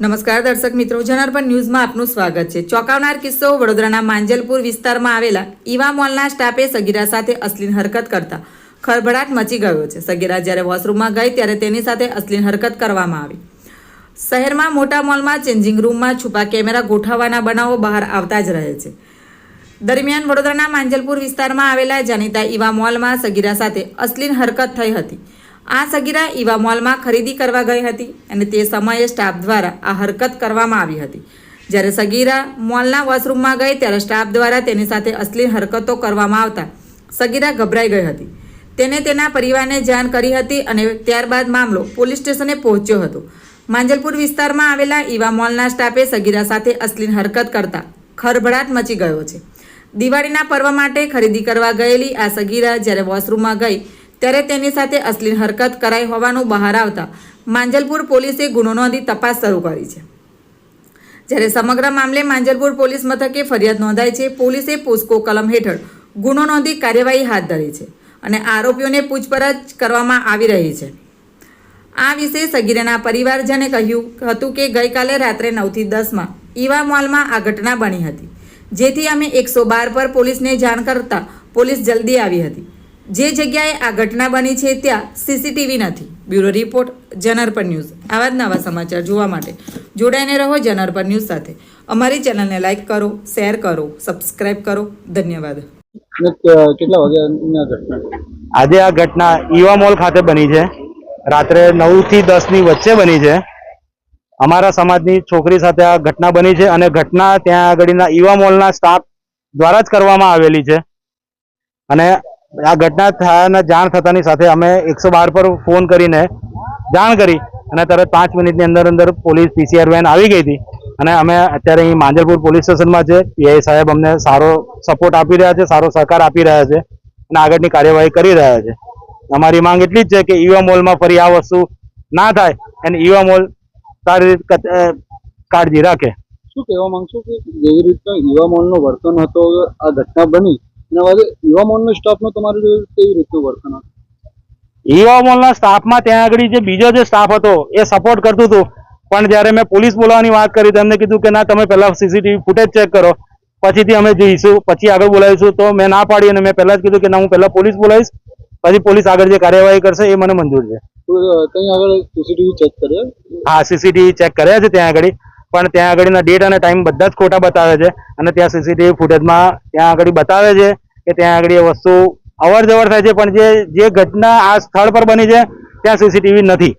નમસ્કાર દર્શક મિત્રો, જનાર્પણ ન્યૂઝમાં આપનું સ્વાગત છે. ચોંકાવનાર કિસ્સો વડોદરાના માંજલપુર વિસ્તારમાં આવેલા ઈવા મોલના સ્ટાફે સગીરા સાથે અશ્લીલ હરકત કરતા ખળભળાટ મચી ગયો છે. સગીરા જ્યારે વોશરૂમમાં ગઈ ત્યારે તેની સાથે અશ્લીન હરકત કરવામાં આવી. શહેરમાં મોટા મોલમાં ચેન્જિંગ રૂમમાં છુપા કેમેરા ગોઠવવાના બનાવો બહાર આવતા જ રહે છે. દરમિયાન વડોદરાના માંજલપુર વિસ્તારમાં આવેલા જાણીતા ઈવા મોલમાં સગીરા સાથે અશ્લીલ હરકત થઈ હતી. આ સગીરા ઈવા મોલમાં ખરીદી કરવા ગઈ હતી અને તે સમયે સ્ટાફ દ્વારા આ હરકત કરવામાં આવી હતી. જ્યારે સગીરા મોલના વોશરૂમમાં ગઈ ત્યારે સ્ટાફ દ્વારા તેની સાથે અશ્લીલ હરકતો કરવામાં આવતા સગીરા ગભરાઈ ગઈ હતી. તેને તેના પરિવારને જાણ કરી હતી અને ત્યારબાદ મામલો પોલીસ સ્ટેશને પહોંચ્યો હતો. માંજલપુર વિસ્તારમાં આવેલા ઈવા મોલના સ્ટાફે સગીરા સાથે અશ્લીલ હરકત કરતા ખરભડાટ મચી ગયો છે. દિવાળીના પર્વ માટે ખરીદી કરવા ગયેલી આ સગીરા જ્યારે વોશરૂમમાં ગઈ ત્યારે તેની સાથે અશ્લીલ હરકત કરાઈ હોવાનું બહાર આવતા માંજલપુર પોલીસે ગુનો નોંધી તપાસ શરૂ કરી છે. જ્યારે સમગ્ર મામલે માંજલપુર પોલીસ મથકે ફરિયાદ નોંધાઈ છે, પોલીસે પોસ્કો કલમ હેઠળ ગુનો નોંધી કાર્યવાહી હાથ ધરી છે અને આરોપીઓને પૂછપરછ કરવામાં આવી રહી છે. આ વિશે સગીરાના પરિવારજને કહ્યું હતું કે ગઈકાલે રાત્રે નવથી દસમાં ઈવા મોલમાં આ ઘટના બની હતી, જેથી અમે એકસો બાર પર પોલીસને જાણ કરતા પોલીસ જલ્દી આવી હતી. જે જગ્યાએ આ ઘટના બની છે ત્યાં સીસીટીવી નથી. બ્યુરો રિપોર્ટ જનરપર ન્યૂઝ. આવા જ નવા સમાચાર જોવા માટે જોડાઈને રહો જનરપર ન્યૂઝ સાથે. અમારી ચેનલને લાઇક કરો શેર કરો સબસ્ક્રાઇબ કરો. ધન્યવાદ. કેટલા વાગ્યાની ઘટના? આજે આ ઘટના ઈવા મોલ ખાતે બની છે. રાત્રે નવથી દસની વચ્ચે બની છે. અમારા સમાજની છોકરી સાથે આ ઘટના બની છે અને ઘટના ત્યાં આગળના ઈવા મોલના સ્ટાફ દ્વારા જ કરવામાં આવેલી છે. અને આ ઘટના થયાના જાણ થતાની સાથે અમે એકસો બાર પર ફોન કરીને જાણ કરી અને તરત પાંચ મિનિટની અંદર અંદર પોલીસ પીસીઆર વેન આવી ગઈ હતી. અને અમે અત્યારે અહીં માંજલપુર પોલીસ સ્ટેશનમાં છે. પીઆઈ સાહેબ અમને સારો સપોર્ટ આપી રહ્યા છે, સારો સહકાર આપી રહ્યા છે અને આગળની કાર્યવાહી કરી રહ્યા છે. અમારી માંગ એટલી જ છે કે ઈવા મોલમાં ફરી આ વસ્તુ ના થાય અને ઈવા મોલ સારી રીતે કાળજી રાખે. શું કહેવા માંગશો કે જેવી રીતના ઈવા મોલનો વર્તન હતો, આ ઘટના બની? બાદ યુવા મોલનો સ્ટાફનો તમારી કેવી રીતનું વર્તન હતું ઈવા મોલના સ્ટાફમાં ત્યાં આગળ જે બીજો જે સ્ટાફ હતો એ સપોર્ટ કરતું હતું. પણ જ્યારે મેં પોલીસ બોલાવવાની વાત કરી તો એમને કીધું કે ના તમે પહેલા સીસીટીવી ફૂટેજ ચેક કરો. પછીથી અમે જઈશું પછી આગળ બોલાવીશું. તો મેં ના પાડી અને મેં પહેલા જ કીધું કે ના હું પહેલા પોલીસ બોલાવીશ પછી પોલીસ આગળ જે કાર્યવાહી કરશે એ મને મંજૂર છે. ત્યાં આગળ સીસીટીવી ચેક કર્યા? હા સીસીટીવી ચેક કર્યા છે ત્યાં આગળ. પણ ત્યાં આગળના ડેટ અને ટાઈમ બધા જ ખોટા બતાવે છે. અને ત્યાં સીસીટીવી ફૂટેજમાં ત્યાં આગળ બતાવે છે કે ત્યાં આગળ એ વસ્તુ અવર થાય છે. પણ જે જે ઘટના આ સ્થળ પર બની છે, ત્યાં સીસીટીવી નથી.